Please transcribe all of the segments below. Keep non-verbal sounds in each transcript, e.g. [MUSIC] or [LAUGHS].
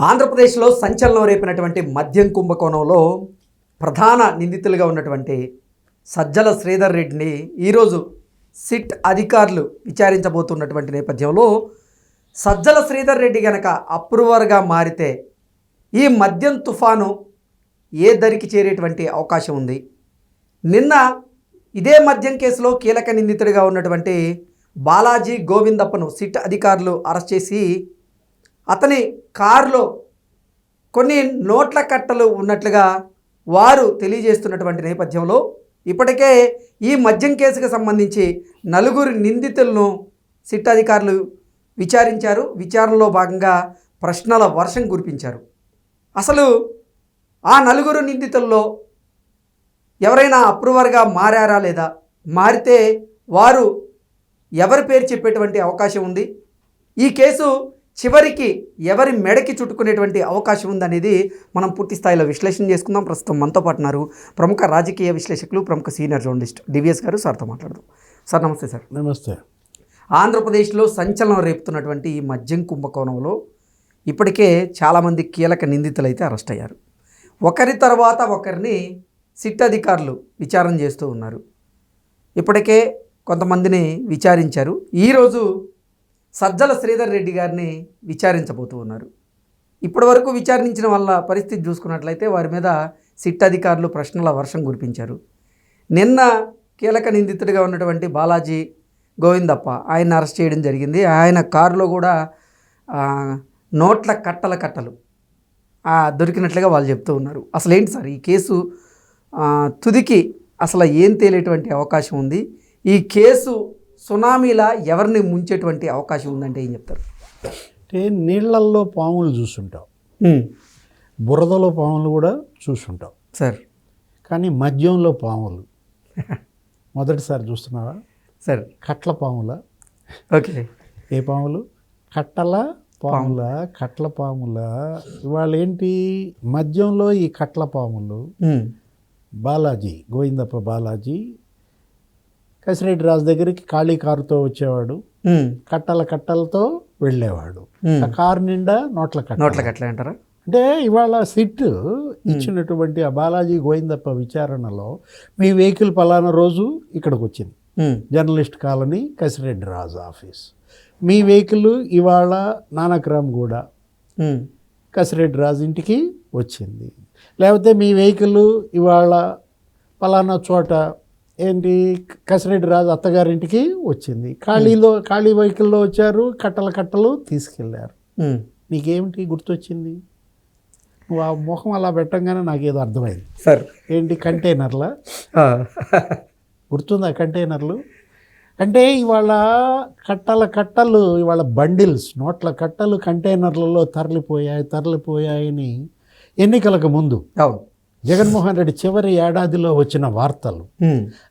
ఆంధ్రప్రదేశ్లో సంచలనం రేపినటువంటి మద్యం కుంభకోణంలో ప్రధాన నిందితులుగా ఉన్నటువంటి సజ్జల శ్రీధర్ రెడ్డిని ఈరోజు సిట్ అధికారులు విచారించబోతున్నటువంటి నేపథ్యంలో సజ్జల శ్రీధర్ రెడ్డి గనక అప్రూవర్గా మారితే ఈ మద్యం తుఫాను ఏ దరికి చేరేటువంటి అవకాశం ఉంది? నిన్న ఇదే మద్యం కేసులో కీలక నిందితుడిగా ఉన్నటువంటి బాలాజీ గోవిందప్పను సిట్ అధికారులు అరెస్ట్ చేసి అతని కారులో కొన్ని నోట్ల కట్టలు ఉన్నట్లుగా వారు తెలియజేస్తున్నటువంటి నేపథ్యంలో ఇప్పటికే ఈ మద్యం కేసుకు సంబంధించి నలుగురు నిందితులను సిట్ అధికారులు విచారించారు. విచారణలో భాగంగా ప్రశ్నల వర్షం కురిపించారు. అసలు ఆ నలుగురు నిందితుల్లో ఎవరైనా అప్రూవర్గా మారారా లేదా? మారితే వారు ఎవరి పేరు చెప్పేటువంటి అవకాశం ఉంది? ఈ కేసు చివరికి ఎవరి మెడకి చుట్టుకునేటువంటి అవకాశం ఉందనేది మనం పూర్తి స్థాయిలో విశ్లేషణ చేసుకుందాం. ప్రస్తుతం మనతో పాటు ఉన్నారు ప్రముఖ రాజకీయ విశ్లేషకులు ప్రముఖ సీనియర్ జర్నలిస్ట్ డివిఎస్ గారు సార్తో మాట్లాడదాం. సార్ నమస్తే సార్. నమస్తే. ఆంధ్రప్రదేశ్లో సంచలనం రేపుతున్నటువంటి ఈ మద్యం కుంభకోణంలో ఇప్పటికే చాలామంది కీలక నిందితులైతే అరెస్ట్ అయ్యారు. ఒకరి తర్వాత ఒకరిని సిట్ అధికారులు విచారణ చేస్తూ ఉన్నారు. ఇప్పటికే కొంతమందిని విచారించారు. ఈరోజు సజ్జల శ్రీధర్ రెడ్డి గారిని విచారించబోతూ ఉన్నారు. ఇప్పటివరకు విచారించిన వాళ్ళ పరిస్థితి చూసుకున్నట్లయితే వారి మీద సిట్ అధికారులు ప్రశ్నల వర్షం కురిపించారు. నిన్న కీలక నిందితుడిగా ఉన్నటువంటి బాలాజీ గోవిందప్ప ఆయన అరెస్ట్ చేయడం జరిగింది. ఆయన కారులో కూడా నోట్ల కట్టల కట్టలు దొరికినట్లుగా వాళ్ళు చెప్తూ ఉన్నారు. అసలు ఏంటి సార్ ఈ కేసు తుదికి అసలు ఏం తేలేటువంటి అవకాశం ఉంది? ఈ కేసు సునామీలా ఎవరిని ముంచేటువంటి అవకాశం ఉందంటే ఏం చెప్తారు? అంటే నీళ్ళల్లో పాములు చూసుంటావు బురదలో పాములు కూడా చూసుంటావు సార్. కానీ మద్యంలో పాములు. మొదటిసారి చూస్తున్నావా? సార్. కట్ల పాముల? ఓకే. ఏ పాములు? కట్టల పాముల? కట్ల పాముల? ఇవాళ ఏంటి? మద్యంలో ఈ కట్ల పాములు. బాలాజీ గోవిందప్ప బాలాజీ కసిరెడ్డి రాజు దగ్గరికి ఖాళీ కారుతో వచ్చేవాడు. కట్టల కట్టలతో వెళ్ళేవాడు. ఆ కారు నిండా నోట్ల కట్ట నోట్ల కట్టలే అంటారా అంటే ఇవాళ సిట్ ఇచ్చినటువంటి ఆ బాలాజీ గోవిందప్ప విచారణలో మీ వెహికల్ పలానా రోజు ఇక్కడికి వచ్చింది. Journalist colony Kasireddy Raju office మీ వెహికల్ ఇవాళ నానక్రామ్ కూడా ఉమ్. కసిరెడ్డి రాజు ఇంటికి వచ్చింది లేకపోతే మీ వెహికల్ ఇవాళ పలానా చోట ఏంటి? కసిరెడ్డి రాజు అత్తగారింటికి వచ్చింది. ఖాళీలో ఖాళీ వెహికల్లో వచ్చారు కట్టల కట్టలు తీసుకెళ్ళారు. నీకేమిటి గుర్తొచ్చింది? నువ్వు ఆ ముఖం అలా పెట్టంగానే నాకేదో అర్థమైంది. సార్. ఏంటి కంటైనర్లా? ఆ. గుర్తుందా కంటైనర్లు? అంటే ఇవాళ కట్టల కట్టలు ఇవాళ బండిల్స్ నోట్ల కట్టలు కంటైనర్లలో తరలిపోయాయి తరలిపోయాయని ఎన్నికలకు ముందు అవును. జగన్మోహన్ రెడ్డి చివరి ఏడాదిలో వచ్చిన వార్తలు.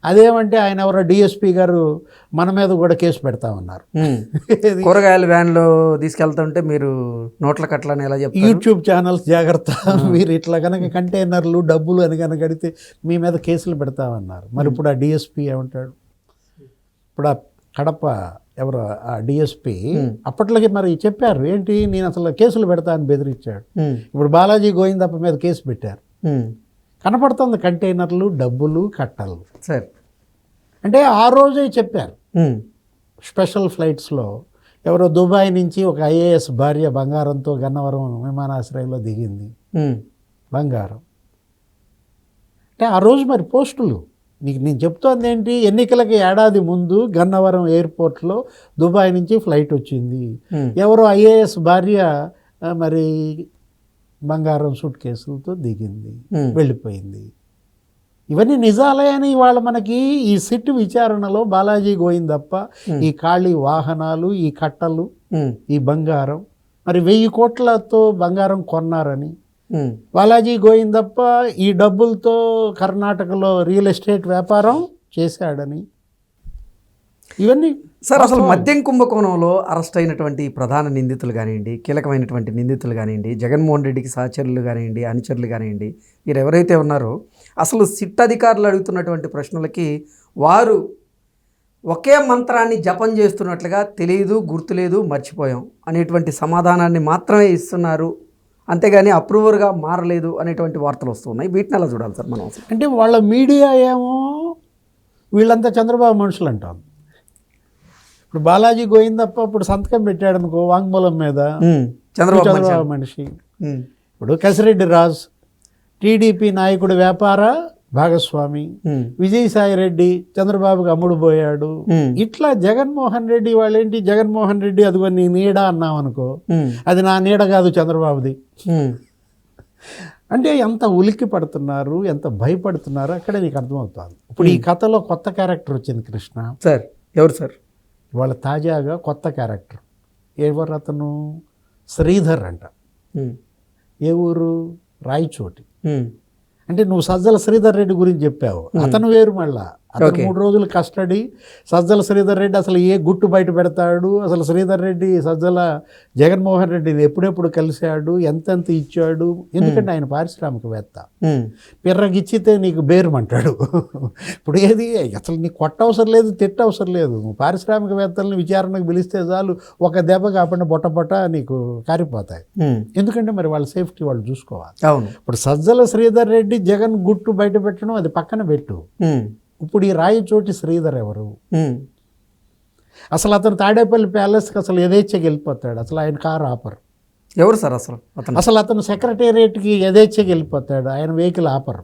అదేమంటే ఆయన ఎవరో డిఎస్పి గారు మన మీద కూడా కేసు పెడతామన్నారు ఉమ్. ఇది [LAUGHS] కూరగాయల వ్యాన్లో తీసుకెళ్తుంటే మీరు నోట్ల కట్టలని ఎలా చెప్తారు? యూట్యూబ్ ఛానల్స్ జాగ్రత్త. మీరు ఇట్లా కనుక కంటైనర్లు డబ్బులు అని కనుక అడిగితే మీ మీద కేసులు పెడతామన్నారు మరి ఇప్పుడు ఆ డిఎస్పి ఏమంటాడు? ఇప్పుడు ఆ కడప ఎవరు ఆ డిఎస్పి అప్పట్లోకి మరి చెప్పారు ఏంటి నేను అసలు కేసులు పెడతా అని బెదిరించాడు. ఇప్పుడు బాలాజీ గోవిందప్ప మీద కేసు పెట్టారు. కనపడుతుంది కంటైనర్లు డబ్బులు కట్టలు. సార్. అంటే ఆ రోజే చెప్పారు. స్పెషల్ ఫ్లైట్స్లో ఎవరో దుబాయ్ నుంచి ఒక ఐఏఎస్ భార్య బంగారంతో గన్నవరం విమానాశ్రయంలో దిగింది. బంగారం. అంటే ఆ రోజు మరి పోస్టులు. నీకు నేను చెప్తోంది ఏంటి? ఎన్నికలకి ఏడాది ముందు గన్నవరం ఎయిర్పోర్ట్లో దుబాయ్ నుంచి ఫ్లైట్ వచ్చింది. ఎవరో ఐఏఎస్ భార్య మరి బంగారం సూట్ కేసులతో దిగింది ఉమ్. వెళ్ళిపోయింది ఇవన్నీ నిజాలే అని ఇవాళ మనకి ఈ సిట్ విచారణలో బాలాజీ గోయిందప్ప ఈ ఖాళీ వాహనాలు ఈ కట్టలు ఉమ్. ఈ బంగారం మరి వెయ్యి కోట్లతో బంగారం కొన్నారని. బాలాజీ గోయిందప్ప ఈ డబ్బులతో కర్ణాటకలో రియల్ ఎస్టేట్ వ్యాపారం చేశాడని ఇవన్నీ సార్ అసలు మద్యం కుంభకోణంలో అరెస్ట్ అయినటువంటి ప్రధాన నిందితులు కానివ్వండి కీలకమైనటువంటి నిందితులు కానివ్వండి జగన్మోహన్ రెడ్డికి సహచరులు కానివ్వండి అనుచరులు కానివ్వండి వీరు ఎవరైతే ఉన్నారో అసలు సిట్ అధికారులు అడుగుతున్నటువంటి ప్రశ్నలకి వారు ఒకే మంత్రాన్ని జపం చేస్తున్నట్లుగా తెలియదు గుర్తులేదు మర్చిపోయాం అనేటువంటి సమాధానాన్ని మాత్రమే ఇస్తున్నారు. అంతేగాని అప్రూవర్గా మారలేదు అనేటువంటి వార్తలు వస్తున్నాయి. వీటిని ఎలా చూడాలి సార్ మనం అంటే వాళ్ళ మీడియా ఏమో వీళ్ళంతా చంద్రబాబు మనుషులు అంటాం ఇప్పుడు బాలాజీ గోయిందప్ప ఇప్పుడు సంతకం పెట్టాడు అనుకో వాంగ్మూలం మీద. చంద్రబాబు మనిషి. ఇప్పుడు కసిరెడ్డి రాజ్ టీడీపీ నాయకుడు వ్యాపార భాగస్వామి విజయసాయి రెడ్డి చంద్రబాబుకి అమ్ముడు పోయాడు ఇట్లా జగన్మోహన్ రెడ్డి వాళ్ళేంటి? జగన్మోహన్ రెడ్డి అదిగో నీ నీడ అన్నాం అనుకో అది నా నీడ కాదు చంద్రబాబుది. అంటే ఎంత ఉలిక్కి పడుతున్నారు ఎంత భయపడుతున్నారు అక్కడే నీకు అర్థమవుతుంది. ఇప్పుడు ఈ కథలో కొత్త క్యారెక్టర్ వచ్చింది కృష్ణ. సార్ ఎవరు సార్? వాళ్ళ తాజాగా కొత్త క్యారెక్టర్. ఎవరు అతను? శ్రీధర్ అంట. ఏ ఊరు? రాయచోటి. అంటే నువ్వు సజ్జల శ్రీధర్ రెడ్డి గురించి చెప్పావు. అతను వేరు మళ్ళా. అతను. మూడు రోజులు కస్టడీ. సజ్జల శ్రీధర్ రెడ్డి అసలు ఏ గుట్టు బయట పెడతాడు? అసలు శ్రీధర్ రెడ్డి సజ్జల జగన్మోహన్ రెడ్డిని ఎప్పుడెప్పుడు కలిశాడు? ఎంతెంత ఇచ్చాడు? ఎందుకంటే ఆయన పారిశ్రామికవేత్త. పిర్రగిచ్చితే నీకు బేరమంటాడు. ఇప్పుడు ఏది? అసలు నీకు కొట్ట అవసరం లేదు తిట్ట అవసరం లేదు పారిశ్రామికవేత్తలను విచారణకు పిలిస్తే చాలు ఒక దెబ్బ కాకుండా బొట్ట బొట్ట నీకు కారిపోతాయి. ఎందుకంటే మరి వాళ్ళ సేఫ్టీ వాళ్ళు చూసుకోవాలి. ఇప్పుడు సజ్జల శ్రీధర్ రెడ్డి జగన్ గుట్టు బయట పెట్టడం అది పక్కన పెట్టు. ఇప్పుడు ఈ రాయచోటి శ్రీధర్ ఎవరు? అసలు అతను తాడేపల్లి ప్యాలెస్కి అసలు యథేచ్ఛగా వెళ్ళిపోతాడు. అసలు ఆయన కారు ఆపరు. ఎవరు సార్ అసలు అతను? అసలు అతను సెక్రటేరియట్కి యథేచ్ఛగా వెళ్ళిపోతాడు. ఆయన వెహికల్ ఆపరు.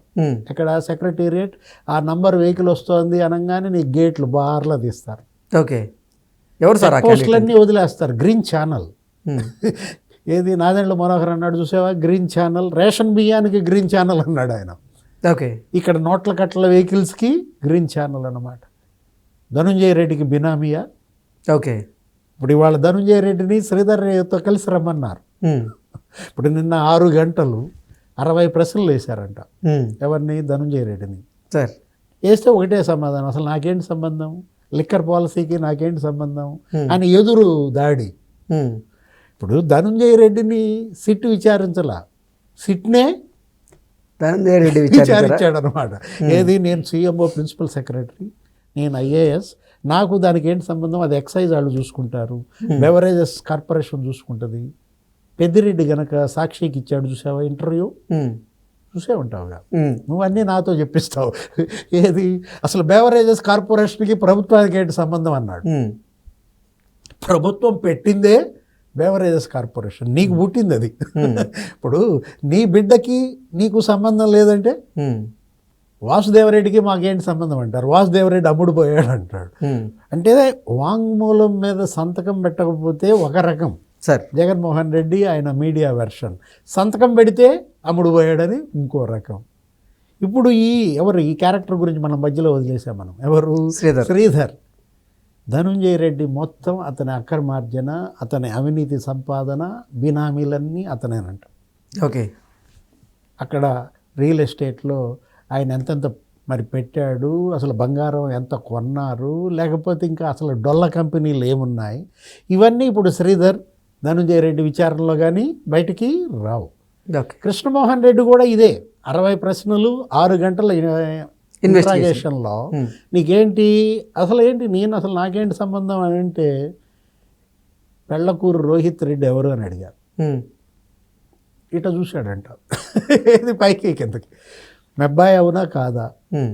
ఇక్కడ సెక్రటేరియట్? ఆ నంబర్ వెహికల్ వస్తుంది అనగానే నీ గేట్లు బార్లో తీస్తారు. ఓకే. ఎవరు సార్? పోస్టులన్నీ వదిలేస్తారు. గ్రీన్ ఛానల్ [LAUGHS] ఏది నాదెండ్ల మనోహర్ అన్నాడు చూసావా? గ్రీన్ ఛానల్ రేషన్ బియ్యానికి గ్రీన్ ఛానల్ అన్నాడు ఆయన. ఓకే. ఇక్కడ నోట్ల కట్టల వెహికల్స్కి గ్రీన్ ఛానల్ అన్నమాట. ధనుంజయ రెడ్డికి బినామీయా? ఓకే. ఇప్పుడు ఇవాళ ధనుంజయ రెడ్డిని శ్రీధర్ రెడ్డితో కలిసి రమ్మన్నారు. ఇప్పుడు నిన్న ఆరు గంటలు అరవై ప్రశ్నలు వేశారంట. ఎవరిని? ధనుంజయ రెడ్డిని. సార్. వేస్తే ఒకటే సమాధానం. అసలు నాకేంటి సంబంధం? లిక్కర్ పాలసీకి నాకేంటి సంబంధం. అని ఎదురు దాడి. ఇప్పుడు ధనుంజయ రెడ్డిని సిట్ విచారించలా? సిట్నే ధనంజయ రెడ్డి విచారించాడు అనమాట ఏది నేను సీఎంఓ ప్రిన్సిపల్ సెక్రటరీ నేను ఐఏఎస్ నాకు దానికి ఏంటి సంబంధం? అది ఎక్సైజ్ వాళ్ళు చూసుకుంటారు. బెవరేజెస్ కార్పొరేషన్ చూసుకుంటుంది. పెద్దిరెడ్డి గనక సాక్షికి ఇచ్చాడు చూసావా ఇంటర్వ్యూ? చూసే ఉంటావుగా నువ్వు అన్నీ నాతో చెప్పిస్తావు. ఏది? అసలు బెవరేజెస్ కార్పొరేషన్కి ప్రభుత్వానికి ఏంటి సంబంధం అన్నాడు. ప్రభుత్వం పెట్టిందే బెవరేజెస్ కార్పొరేషన్ నీకు పుట్టింది అది ఇప్పుడు నీ బిడ్డకి నీకు సంబంధం లేదంటే ఉమ్, వాసుదేవరెడ్డికి మాకేంటి సంబంధం అంటారు? వాసుదేవరెడ్డి అమ్ముడు పోయాడు అంటాడు. అంటే వాంగ్మూలం మీద సంతకం పెట్టకపోతే ఒక రకం. సార్. జగన్మోహన్ రెడ్డి ఆయన మీడియా వెర్షన్. సంతకం పెడితే అమ్ముడు పోయాడని ఇంకో రకం. ఇప్పుడు ఈ ఎవరు ఈ క్యారెక్టర్ గురించి మనం మధ్యలో వదిలేసాం మనం. ఎవరు? శ్రీధర్. శ్రీధర్. ధనుంజయ రెడ్డి మొత్తం అతని అక్రమార్జన అతని అవినీతి సంపాదన బినామీలన్నీ అతనేనంట. ఓకే. అక్కడ రియల్ ఎస్టేట్లో ఆయన ఎంతెంత మరి పెట్టాడు అసలు బంగారం ఎంత కొన్నారు లేకపోతే ఇంకా అసలు డొల్ల కంపెనీలు ఏమున్నాయి? ఇవన్నీ ఇప్పుడు శ్రీధర్ ధనుంజయ రెడ్డి విచారణలో కానీ బయటికి రావు. కృష్ణమోహన్ రెడ్డి కూడా ఇదే అరవై ప్రశ్నలు ఆరు గంటల ఇంట్రాగేషన్లో ఉమ్, నీకేంటి అసలు ఏంటి నేను అసలు నాకేంటి సంబంధం అని అంటే పెళ్ళకూరు రోహిత్ రెడ్డి ఎవరు అని అడిగారు. ఉమ్, ఇట చూశాడంట. ఇది పైకి కిందకి. మీ అబ్బాయి అవునా కాదా? ఉమ్,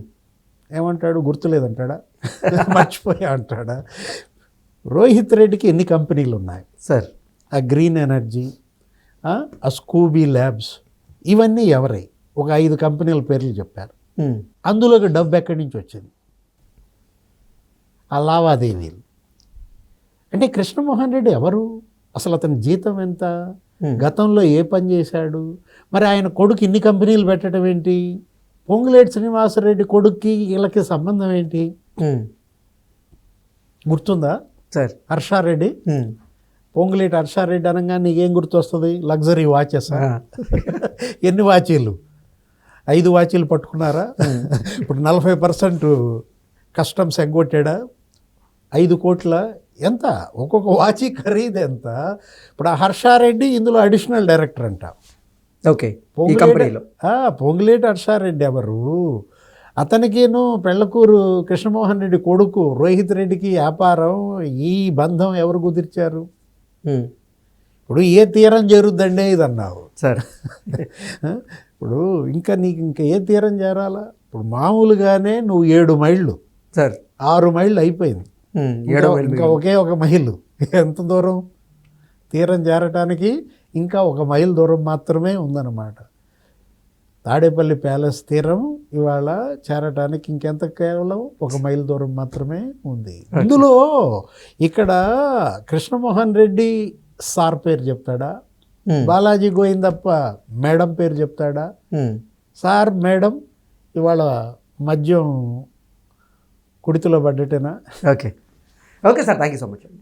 ఏమంటాడు? గుర్తులేదంటాడా? మర్చిపోయా అంటాడా? రోహిత్ రెడ్డికి ఎన్ని కంపెనీలు ఉన్నాయి? సార్. ఆ గ్రీన్ ఎనర్జీ ఆ స్కూబీ ల్యాబ్స్ ఇవన్నీ ఎవరై? ఒక ఐదు కంపెనీల పేర్లు చెప్పారు. అందులోకి డబ్బు ఎక్కడి నుంచి వచ్చింది? ఆ లావాదేవీలు. అంటే కృష్ణమోహన్ రెడ్డి ఎవరు? అసలు అతని జీతం ఎంత? గతంలో ఏ పని చేశాడు? మరి ఆయన కొడుకు ఇన్ని కంపెనీలు పెట్టడం ఏంటి? పొంగులేటి శ్రీనివాసరెడ్డి కొడుక్కి వీళ్ళకి సంబంధం ఏంటి? గుర్తుందా? సార్. హర్షారెడ్డి? పొంగులేటి హర్షారెడ్డి అనగా నీకేం గుర్తొస్తుంది? లగ్జరీ వాచెస్ [LAUGHS] ఎన్ని వాచీలు ఐదు వాచీలు పట్టుకున్నారా? ఇప్పుడు నలభై పర్సెంట్ కస్టమ్స్ ఎగ్గొట్టాడా? ఐదు కోట్ల ఎంత? ఒక్కొక్క వాచీ ఖరీదు ఎంత? ఇప్పుడు ఆ హర్షారెడ్డి ఇందులో అడిషనల్ డైరెక్టర్ అంట. ఓకే కంపెనీలో. పొంగులేటి హర్షారెడ్డి ఎవరు? అతనికిను పెళ్ళకూరు కృష్ణమోహన్ రెడ్డి కొడుకు రోహిత్ రెడ్డికి వ్యాపారం ఈ బంధం ఎవరు కుదిర్చారు? ఇప్పుడు ఏ తీరం చేరుద్దండి ఇది అన్నావు సార్. ఇప్పుడు ఇంకా నీకు ఇంకా ఏ తీరం చేరాలా? ఇప్పుడు మామూలుగానే నువ్వు ఏడు మైళ్ళు. సార్. ఆరు మైళ్ళు అయిపోయింది. ఏడో ఇంకా ఒకే ఒక మైలు. ఎంత దూరం? తీరం చేరటానికి ఇంకా ఒక మైల్ దూరం మాత్రమే ఉందన్నమాట. తాడేపల్లి ప్యాలెస్ తీరం ఇవాళ చేరటానికి ఇంకెంత కేవలం ఒక మైల్ దూరం మాత్రమే ఉంది. ఇందులో ఇక్కడ కృష్ణమోహన్ రెడ్డి సార్ పేరు చెప్తాడా? బాలాజీ గోయిందప్ప మేడం పేరు చెప్తాడా. సార్ మేడం ఇవాళ మద్యం కుడితిలో పడ్డటేనా? Okay. Okay sir thank you so much అండి.